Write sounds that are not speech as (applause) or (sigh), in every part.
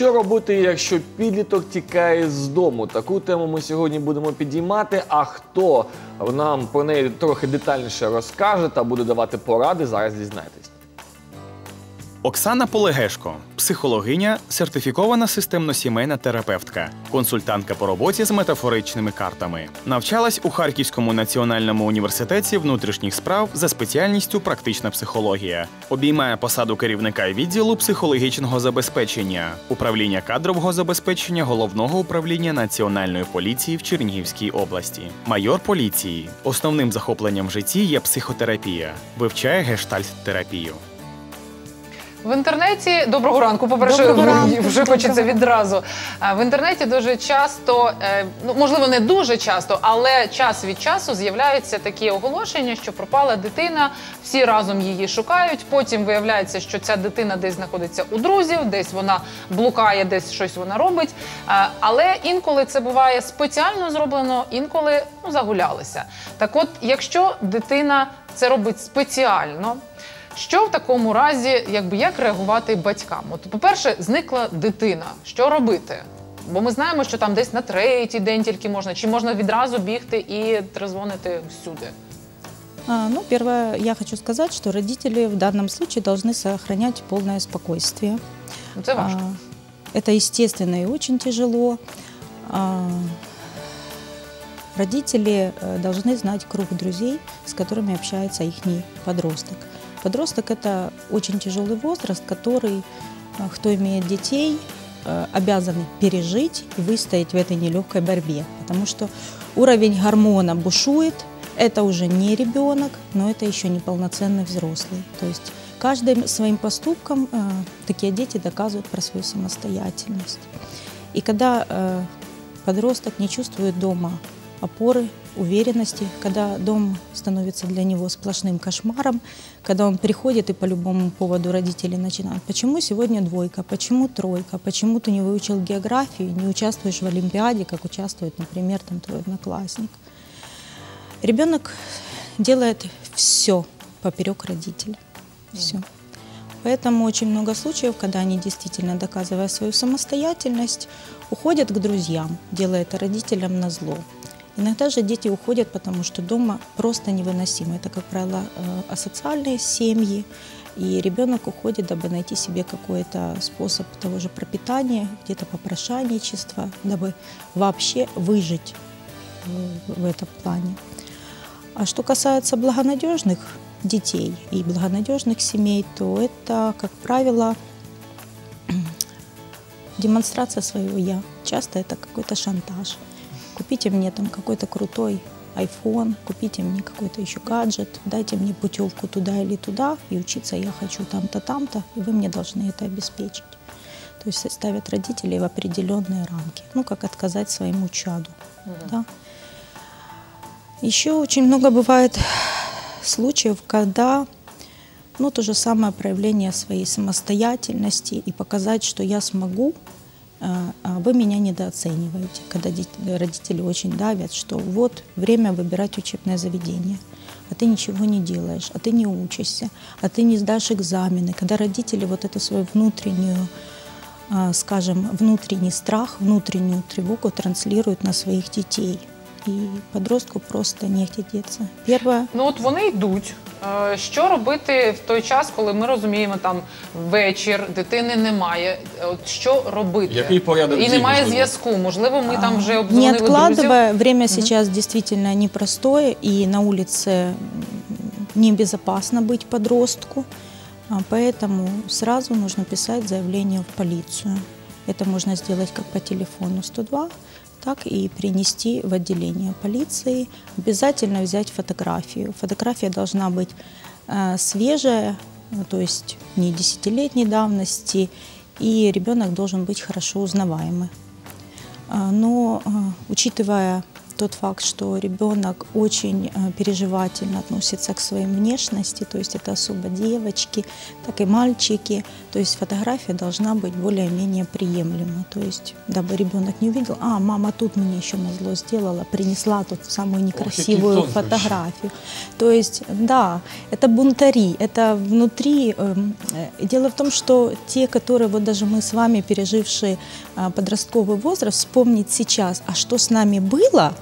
Що робити, якщо підліток тікає з дому? Таку тему ми сьогодні будемо підіймати. А хто нам про неї трохи детальніше розкаже та буде давати поради, зараз дізнаєтесь. Оксана Полегешко, психологиня, сертифікована системно-сімейна терапевтка, консультантка по роботі з метафоричними картами. Навчалась у Харківському національному університеті внутрішніх справ за спеціальністю практична психологія. Обіймає посаду керівника відділу психологічного забезпечення, управління кадрового забезпечення головного управління національної поліції в Чернігівській області. Майор поліції. Основним захопленням в житті є психотерапія. Вивчає гештальт-терапію. В інтернеті доброго ранку. По-перше, Доброго ранку. вже хочеться відразу. А, В інтернеті дуже часто, е, ну можливо, не дуже часто, але час від часу з'являються такі оголошення, що пропала дитина, всі разом її шукають. Потім виявляється, що ця дитина десь знаходиться у друзів, десь вона блукає, десь щось вона робить. А, Але інколи це буває спеціально зроблено, інколи ну, загулялися. Так, от, якщо дитина це робить спеціально. Що в такому разі, якби як реагувати батькам? От, по-перше, зникла дитина. Що робити? Бо ми знаємо, що там десь на третій день тільки можна, чи можна відразу бігти і трезвонити всюди. А, Ну, первое, я хочу сказать, что родители в данном случае должны сохранять полное спокойствие. Ну, це важко. А, Это естественно и очень тяжело. А, Родители э, должны знать круг друзей, с которыми общается их подросток. Подросток – это очень тяжелый возраст, который, э, кто имеет детей, э, обязан пережить и выстоять в этой нелегкой борьбе. Потому что уровень гормона бушует, это уже не ребенок, но это еще не полноценный взрослый. То есть каждым своим поступком э, такие дети доказывают про свою самостоятельность. И когда э, подросток не чувствует дома опоры, уверенности, когда дом становится для него сплошным кошмаром, когда он приходит и по любому поводу родители начинают, почему сегодня двойка, почему тройка, почему ты не выучил географию, не участвуешь в Олимпиаде, как участвует, например, там твой одноклассник. Ребенок делает все поперек родителя. Все. Поэтому очень много случаев, когда они действительно, доказывая свою самостоятельность, уходят к друзьям, делая это родителям на зло. Иногда же дети уходят, потому что дома просто невыносимо. Это, как правило, э, асоциальные семьи, и ребенок уходит, дабы найти себе какой-то способ того же пропитания, где-то попрошайничества, дабы вообще выжить в- в этом плане. А что касается благонадежных детей и благонадежных семей, то это, как правило, (clears throat) демонстрация своего «я». Часто это какой-то шантаж. Купите мне там какой-то крутой iPhone, купите мне какой-то еще гаджет, дайте мне путевку туда или туда, и учиться я хочу там-то, там-то, и вы мне должны это обеспечить. То есть ставят родителей в определенные рамки. Ну, как отказать своему чаду. Да? Еще очень много бывает случаев, когда ну, то же самое проявление своей самостоятельности и показать, что я смогу, вы меня недооцениваете, когда родители очень давят, что вот время выбирать учебное заведение, а ты ничего не делаешь, а ты не учишься, а ты не сдашь экзамены. Когда родители вот эту свою внутреннюю, а, скажем, внутренний страх, внутреннюю тревогу транслируют на своих детей. И подростку просто негде деться. Первое, Ну от вони йдуть. Е, Що робити в той час, коли ми розуміємо, там вечір, дитини немає. От що робити? Який порядок І дій, немає можливо? зв'язку. Можливо, ми там вже Не обдзвонили друзів. откладывая, время сейчас действительно непростое, и на улице м, небезопасно быть подростку, а, поэтому сразу нужно писать заявление в полицию. Это можно сделать как по телефону 102, так и принести в отделение полиции. Обязательно взять фотографию. Фотография должна быть э, свежая, ну, то есть не десятилетней давности, и ребенок должен быть хорошо узнаваемый. А, Но а, учитывая тот факт, что ребенок очень э, переживательно относится к своей внешности, то есть это особо девочки, так и мальчики. То есть фотография должна быть более-менее приемлема. То есть, дабы ребенок не увидел, а, мама тут мне еще на зло сделала, принесла тут самую некрасивую тонкощи. фотографию. То есть, да, это бунтари, это внутри. эм, э, Дело в том, что те, которые, вот даже мы с вами, пережившие а, подростковый возраст, вспомнить сейчас, а что с нами было,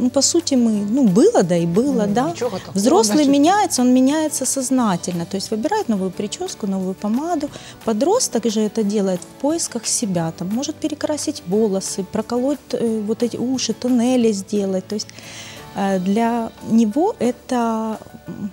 ну, по сути, мы, ну, было, да и было, Ну, да. ничего такого, Взрослый значит. меняется, он меняется сознательно, то есть выбирает новую прическу, новую помаду. Подросток же это делает в поисках себя, там, может перекрасить волосы, проколоть э, вот эти уши, туннели сделать, то есть э, для него это м,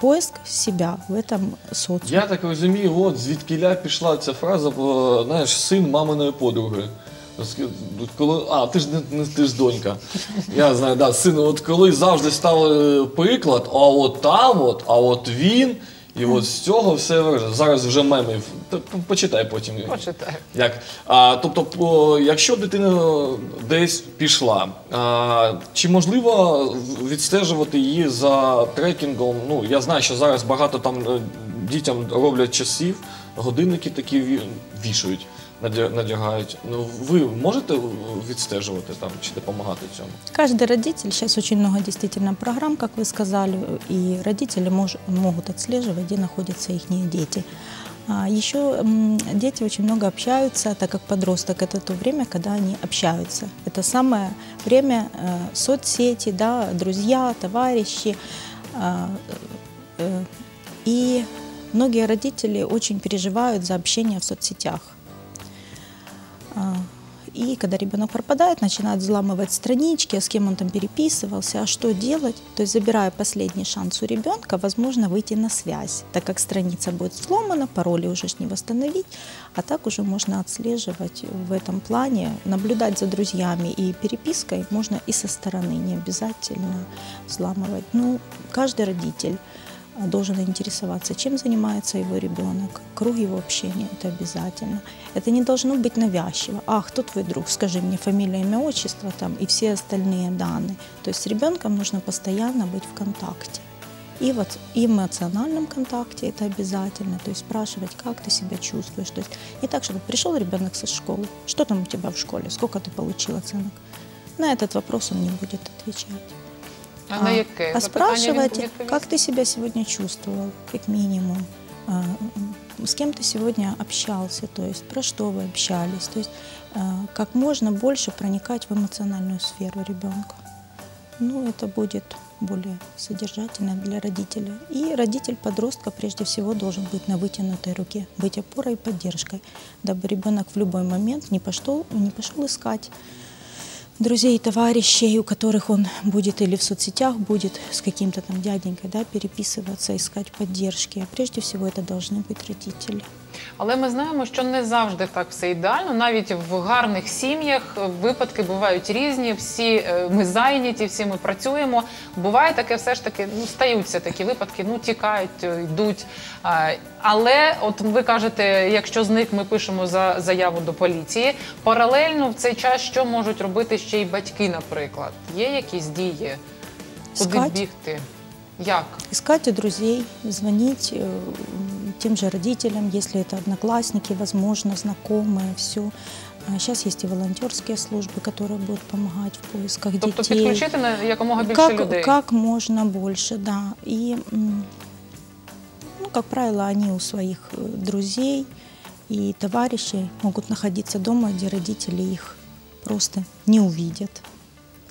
поиск себя в этом социуме. Я так розумію, от звідкіля пішла ця фраза, бо, знаєш, син маминої подруги. Коли, а, ти ж не, не ти ж донька. Я знаю, да, син, от коли завжди ставили приклад, а от там, от, а от він, і от з цього все виражено. Зараз вже мемів. Та по- Почитай потім. Почитай. Як? А, тобто, по- якщо дитина десь пішла, а, чи можливо відстежувати її за трекінгом? Ну, я знаю, що зараз багато там е, дітям роблять часів, годинники такі ві- вішають, надягають. Ну, ви можете відстежувати там чи допомагати цьому? Каждый родитель, сейчас очень много действительно программ, как вы сказали, и родители мож- могут отслеживать, где находятся их дети. А еще м, дети очень много общаются, так как подросток это то время, когда они общаются. Это самое время э, соцсети, да, друзья, товарищи. А, э, и многие родители очень переживают за общение в соцсетях. Когда ребенок пропадает, начинают взламывать странички, с кем он там переписывался, а что делать. То есть забирая последний шанс у ребенка, возможно выйти на связь, так как страница будет взломана, пароли уже не восстановить, а так уже можно отслеживать в этом плане, наблюдать за друзьями и перепиской можно и со стороны, не обязательно взламывать. Ну, каждый родитель должен интересоваться, чем занимается его ребенок, круг его общения, это обязательно. Это не должно быть навязчиво. А, кто твой друг? Скажи мне фамилия, имя, отчество там и все остальные данные. То есть с ребенком нужно постоянно быть в контакте. И вот и в эмоциональном контакте это обязательно, то есть спрашивать, как ты себя чувствуешь. То есть не так, чтобы пришел ребенок со школы, что там у тебя в школе, сколько ты получил оценок. На этот вопрос он не будет отвечать. А, на яке? а Запитання спрашивайте, він відповість? как ты себя сегодня чувствовал, как минимум, а, м, с кем ты сегодня общался, то есть про что вы общались, то есть а, как можно больше проникать в эмоциональную сферу ребенка. Ну, это будет более содержательно для родителя. И родитель подростка прежде всего должен быть на вытянутой руке, быть опорой и поддержкой, дабы ребенок в любой момент не пошел, не пошел искать друзей, товарищей, у которых он будет или в соцсетях будет с каким-то там дяденькой, да, переписываться, искать поддержки. А прежде всего это должны быть родители. Але ми знаємо, що не завжди так все ідеально. Навіть в гарних сім'ях е, випадки бувають різні. Всі е, ми зайняті, всі ми працюємо. Буває таке, все ж таки, ну стаються такі випадки, ну тікають, е, йдуть. Але, от ви кажете, якщо зник, ми пишемо за заяву до поліції. Паралельно в цей час що можуть робити ще й батьки, наприклад? Є якісь дії? Куди Искать. бігти? Як? Искать у друзей, звонить тем же родителям, если это одноклассники, возможно, знакомые, все. Сейчас есть и волонтерские службы, которые будут помогать в поисках Тобто детей. підключити на якомога більше как, людей. как можно больше, да. И, м, ну, как правило, они у своих э, друзей и товарищей могут находиться дома, где родители их просто не увидят.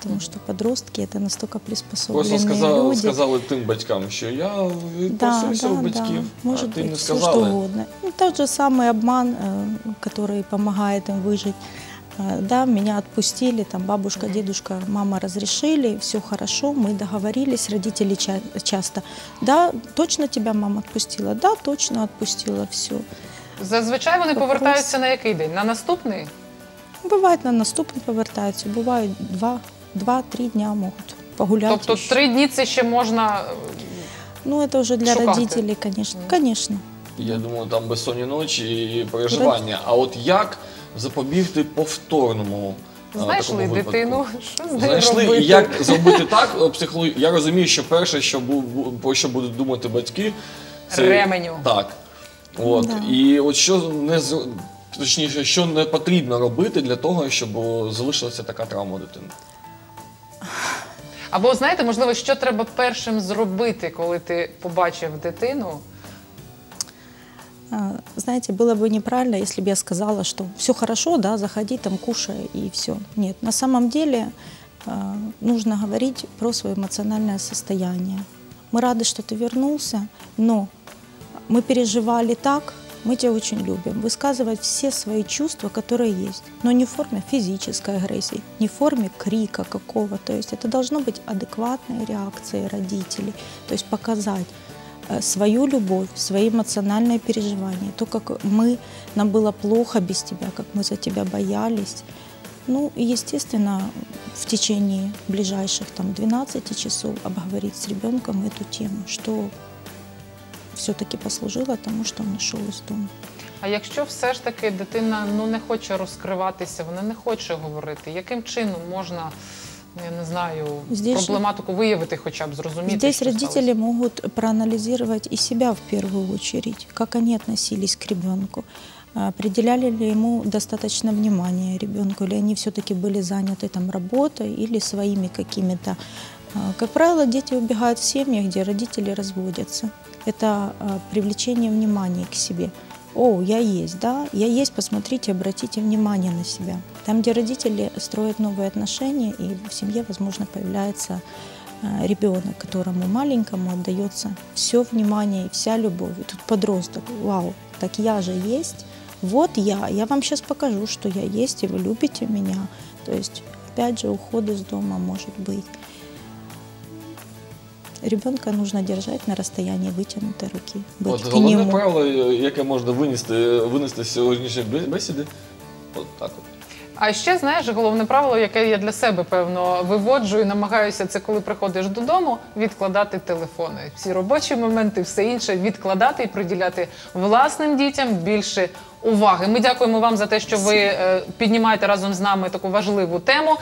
Потому что подростки это настолько приспособленные Просто сказали, люди. сказали тим батькам, що я Да, відпросився да, у да. батьків, Может а ти быть, не все что сказали. угодно. Ну, тот же самый обман, э, который помогает им выжить. Э, Да, меня отпустили, там бабушка, дедушка, мама разрешили, все хорошо, мы договорились, родители ча- часто, да, точно тебя мама отпустила, да, точно отпустила, все. Зазвичай вони Вопрос. повертаються на який день? На наступний? Бывает на наступный повертаются, бывает два, два-три дня могут погулять. Тобто еще. три дні це ще можна. Ну, это уже для Шукаты. родителей, конечно, конечно. Я думаю, там безсонні ночі і переживання. А от як запобігти повторному а, Знайшли такому випадку. дитину, що з нею Знайшли робити? і як зробити так е, психологі... Я розумію, що перше, що бу... бу- про що будуть думати батьки, Ременю. Так. От. Да. І от що не з- точніше, що не потрібно робити для того, щоб о, залишилася така травма у дитини. Або знаєте, можливо, що треба першим зробити, коли ти побачив дитину? А, Знаете, было бы неправильно, если бы я сказала, что все хорошо, да, заходи там, кушай и все. Нет, на самом деле а, нужно говорить про свое эмоциональное состояние. Мы рады, что ты вернулся, но мы переживали так, мы тебя очень любим. Высказывать все свои чувства, которые есть, но не в форме физической агрессии, не в форме крика какого. То есть это должно быть адекватной реакцией родителей. То есть показать э, свою любовь, свои эмоциональные переживания, то, как мы, нам было плохо без тебя, как мы за тебя боялись. Ну и, естественно, в течение ближайших там, 12 часов обговорить с ребенком эту тему, что все-таки послужило тому, что он ушел из дома. А якщо все ж таки дитина ну не хоче розкриватися, вона не хоче говорити, яким чином можна, я не знаю, Здесь проблематику виявити, хоча б зрозуміти? Здесь що родители сталося? могут проанализировать и себя в первую очередь, как они относились к ребенку, определяли ли ему достаточно внимания ребенку, или они все-таки были заняты там работой или своими какими-то. Как правило, дети убегают в семьях, где родители разводятся. Это а, привлечение внимания к себе. О, я есть, да, я есть, посмотрите, обратите внимание на себя. Там, где родители строят новые отношения, и в семье, возможно, появляется э, ребенок, которому маленькому отдается все внимание и вся любовь. И тут подросток, вау, так я же есть, вот я, я вам сейчас покажу, что я есть, и вы любите меня. То есть, опять же, уход из дома может быть. Ребенка нужно держать на расстоянии вытянутой руки. От головне нему. правило, е, яке можна винести, винести з сьогоднішньої бе- бесіди. От так от. А ще знаєш, головне правило, яке я для себе певно виводжу і намагаюся, це коли приходиш додому, відкладати телефони. Всі робочі моменти, все інше відкладати і приділяти власним дітям більше уваги. Ми дякуємо вам за те, що ви е, піднімаєте разом з нами таку важливу тему.